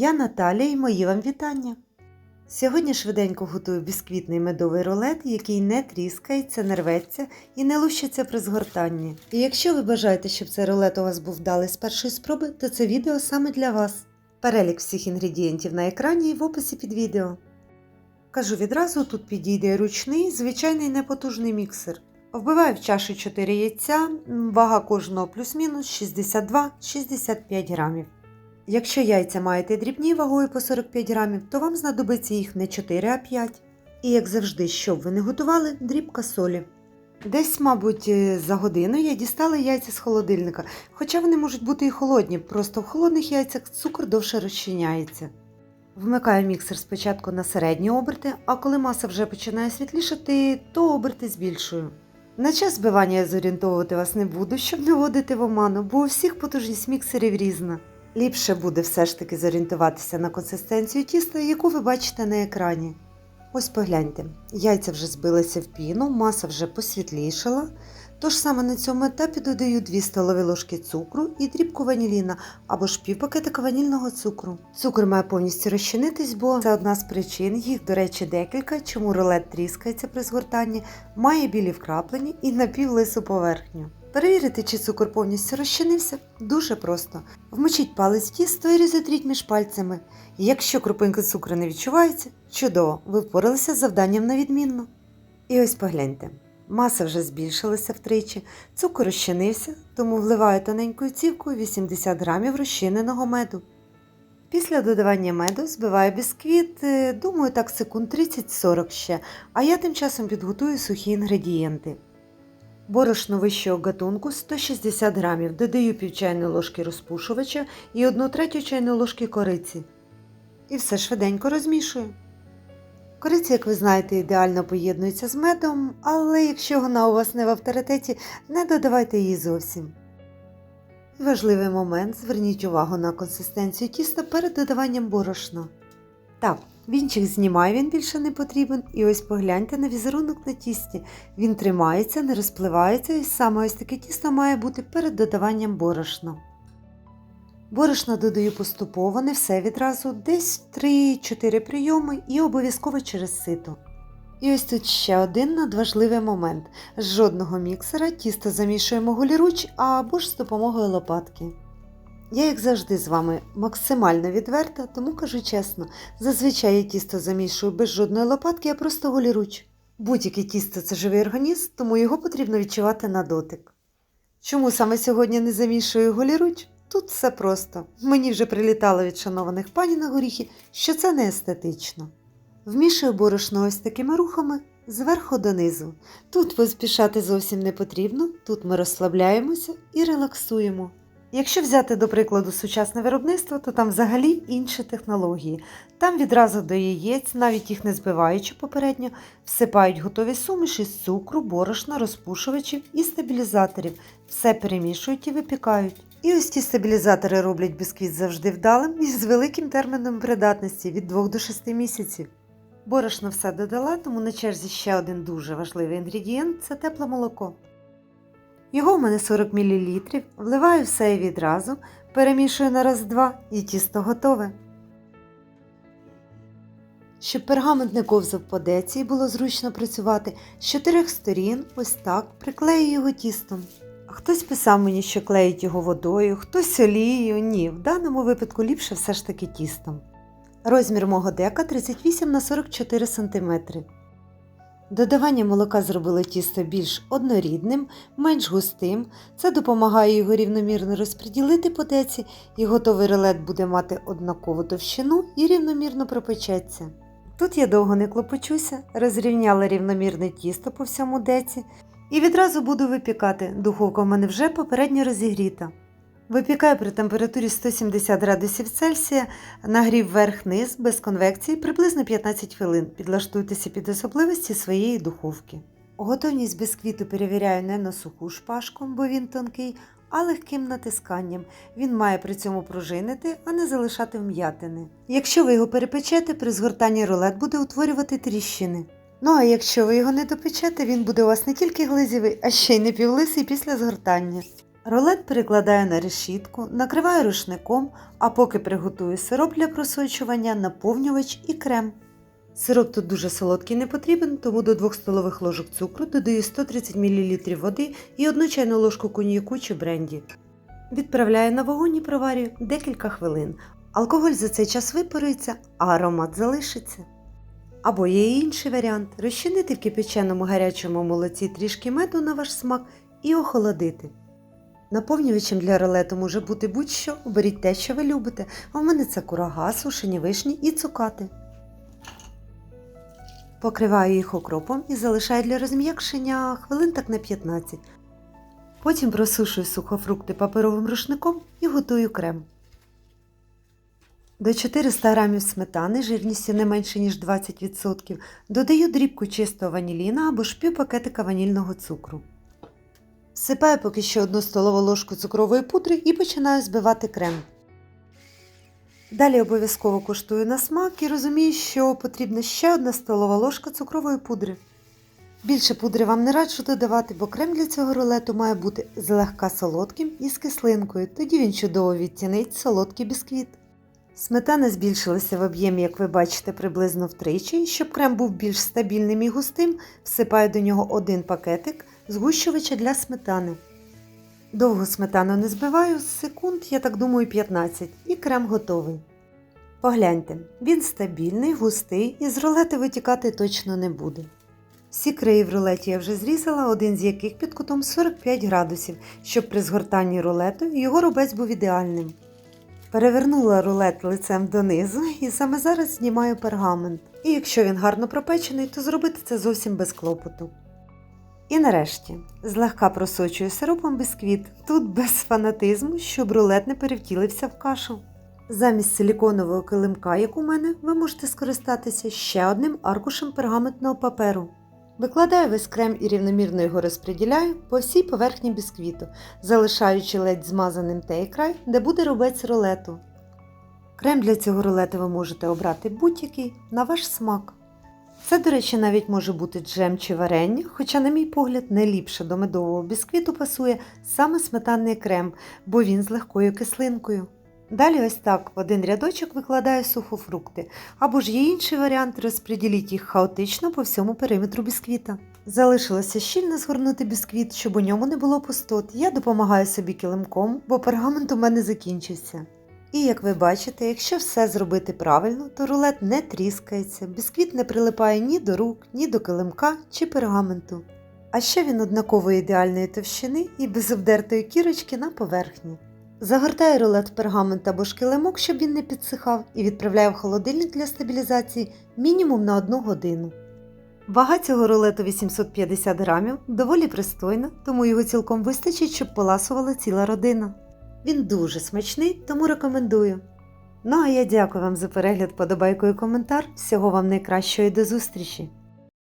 Я Наталя і мої вам вітання. Сьогодні швиденько готую бісквітний медовий рулет, який не тріскається, не рветься і не лущиться при згортанні. І якщо ви бажаєте, щоб цей рулет у вас був вдалий з першої спроби, то це відео саме для вас. Перелік всіх інгредієнтів на екрані і в описі під відео. Кажу відразу, тут підійде ручний, звичайний непотужний міксер. Вбиваю в чашу 4 яйця, вага кожного плюс-мінус 62-65 грамів. Якщо яйця маєте дрібні вагою по 45 грамів, то вам знадобиться їх не 4, а 5. І як завжди, щоб ви не готували, дрібка солі. Десь, мабуть, е, за годину я дістала яйця з холодильника, хоча вони можуть бути і холодні, просто в холодних яйцях цукор довше розчиняється. Вмикаю міксер спочатку на середні оберти, а коли маса вже починає світлішати, то оберти збільшую. На час збивання я зорієнтовувати вас не буду, щоб не вводити в оману, бо у всіх потужність міксерів різна. Ліпше буде все ж таки зорієнтуватися на консистенцію тіста, яку ви бачите на екрані. Ось погляньте, яйця вже збилися в піну, маса вже посвітлішала. Тож саме на цьому етапі додаю 2 столові ложки цукру і дрібку ваніліна або ж півпакетика ванільного цукру. Цукор має повністю розчинитись, бо це одна з причин, їх, до речі, декілька, чому рулет тріскається при згортанні, має білі вкраплені і напівлису поверхню. Перевірити, чи цукор повністю розчинився, дуже просто. Вмочіть палець тісто і розітріть між пальцями. Якщо крупинки цукру не відчувається, чудово, ви впоралися з завданням на відмінно. І ось погляньте. Маса вже збільшилася втричі, цукор розчинився, тому вливаю тоненькою цівкою 80 грамів розчиненого меду. Після додавання меду збиваю бісквіт, е, думаю, так секунд 30-40 ще, а я тим часом підготую сухі інгредієнти. Борошно вищого гатунку 160 грамів, додаю пів чайної ложки розпушувача і 1 третю чайної ложки кориці. І все швиденько розмішую. Кориця, як ви знаєте, ідеально поєднується з медом, але якщо вона у вас не в авторитеті, не додавайте її зовсім. Важливий момент зверніть увагу на консистенцію тіста перед додаванням борошна. Так, вінчик знімаю, він більше не потрібен, і ось погляньте на візерунок на тісті. Він тримається, не розпливається, і саме ось таке тісто має бути перед додаванням борошна. Борошно додаю поступово, не все відразу, десь 3-4 прийоми і обов'язково через сито. І ось тут ще один надважливий момент. З жодного міксера тісто замішуємо голіруч або ж з допомогою лопатки. Я, як завжди, з вами максимально відверта, тому кажу чесно, зазвичай я тісто замішую без жодної лопатки, а просто голіруч. Будь-яке тісто це живий організм, тому його потрібно відчувати на дотик. Чому саме сьогодні не замішую голіруч? Тут все просто. Мені вже прилітало від шанованих пані на горіхи, що це не естетично. Вмішую борошно ось такими рухами зверху донизу. Тут поспішати зовсім не потрібно, тут ми розслабляємося і релаксуємо. Якщо взяти до прикладу сучасне виробництво, то там взагалі інші технології. Там відразу до яєць, навіть їх не збиваючи попередньо, всипають готові суміші з цукру, борошна, розпушувачів і стабілізаторів. Все перемішують і випікають. І ось ці стабілізатори роблять бісквіт завжди вдалим і з великим терміном придатності від 2 до 6 місяців. Борошно все додала, тому на черзі ще один дуже важливий інгредієнт це тепле молоко. Його в мене 40 мл, вливаю все відразу, перемішую на раз-два і тісто готове. Щоб пергамент не ковзав по деці і було зручно працювати, з чотирьох сторін ось так приклею його тістом. Хтось писав мені, що клеїть його водою, хтось олією. Ні, в даному випадку ліпше все ж таки тістом. Розмір мого дека 38 на 44 см. Додавання молока зробило тісто більш однорідним, менш густим. Це допомагає його рівномірно розподілити по деці, і готовий рулет буде мати однакову товщину і рівномірно пропечеться. Тут я довго не клопочуся, розрівняла рівномірне тісто по всьому деці і відразу буду випікати. Духовка в мене вже попередньо розігріта. Випікаю при температурі 170 градусів Цельсія, нагрів верх-низ без конвекції приблизно 15 хвилин. Підлаштуйтеся під особливості своєї духовки. Готовність бісквіту перевіряю не на суху шпажку, бо він тонкий, а легким натисканням. Він має при цьому пружинити, а не залишати вм'ятини. Якщо ви його перепечете, при згортанні рулет буде утворювати тріщини. Ну а якщо ви його не допечете, він буде у вас не тільки глизівий, а ще й напівлисий після згортання. Рулет перекладаю на решітку, накриваю рушником, а поки приготую сироп для просочування, наповнювач і крем. Сироп тут дуже солодкий не потрібен, тому до 2 столових ложок цукру додаю 130 мл води і 1 чайну ложку коньяку чи бренді. Відправляю на вогонь і проварюю декілька хвилин. Алкоголь за цей час випарується, а аромат залишиться. Або є інший варіант розчинити в кипяченому гарячому молоці трішки меду на ваш смак і охолодити. Наповнювачем для рулету може бути будь-що, оберіть те, що ви любите, а в мене це курага, сушені вишні і цукати. Покриваю їх окропом і залишаю для розм'якшення хвилин так на 15. Потім просушую сухофрукти паперовим рушником і готую крем. До 400 г сметани жирністю не менше, ніж 20%, додаю дрібку чистого ваніліна або ж пів пакетика ванільного цукру. Всипаю поки що одну столову ложку цукрової пудри і починаю збивати крем. Далі обов'язково куштую на смак і розумію, що потрібна ще одна столова ложка цукрової пудри. Більше пудри вам не раджу додавати, бо крем для цього рулету має бути злегка солодким і з кислинкою, тоді він чудово відтінить солодкий бісквіт. Сметана збільшилася в об'ємі, як ви бачите, приблизно втричі, щоб крем був більш стабільним і густим, всипаю до нього один пакетик згущувача для сметани. Довго сметану не збиваю, секунд, я так думаю, 15, і крем готовий. Погляньте, він стабільний, густий і з рулети витікати точно не буде. Всі краї в рулеті я вже зрізала, один з яких під кутом 45 градусів, щоб при згортанні рулету його рубець був ідеальним. Перевернула рулет лицем донизу і саме зараз знімаю пергамент. І якщо він гарно пропечений, то зробити це зовсім без клопоту. І нарешті злегка просочую сиропом бісквіт, тут без фанатизму, щоб рулет не перевтілився в кашу. Замість силіконового килимка, як у мене, ви можете скористатися ще одним аркушем пергаментного паперу. Викладаю весь крем і рівномірно його розподіляю по всій поверхні бісквіту, залишаючи ледь змазаним той край, де буде рубець рулету. Крем для цього рулету ви можете обрати будь-який на ваш смак. Це, до речі, навіть може бути джем чи варення, хоча, на мій погляд, найліпше до медового бісквіту пасує саме сметанний крем, бо він з легкою кислинкою. Далі ось так один рядочок викладаю сухофрукти, або ж є інший варіант, розподіліть їх хаотично по всьому периметру бісквіта. Залишилося щільно згорнути бісквіт, щоб у ньому не було пустот. Я допомагаю собі килимком, бо пергамент у мене закінчився. І як ви бачите, якщо все зробити правильно, то рулет не тріскається, бісквіт не прилипає ні до рук, ні до килимка чи пергаменту. А ще він однакової ідеальної товщини і без обдертої кірочки на поверхні. Загортаю рулет в пергамент або ж килимок, щоб він не підсихав, і відправляю в холодильник для стабілізації мінімум на 1 годину. Вага цього рулету 850 грамів, доволі пристойна, тому його цілком вистачить, щоб поласувала ціла родина. Він дуже смачний, тому рекомендую. Ну а я дякую вам за перегляд, подобайку і коментар. Всього вам найкращого і до зустрічі!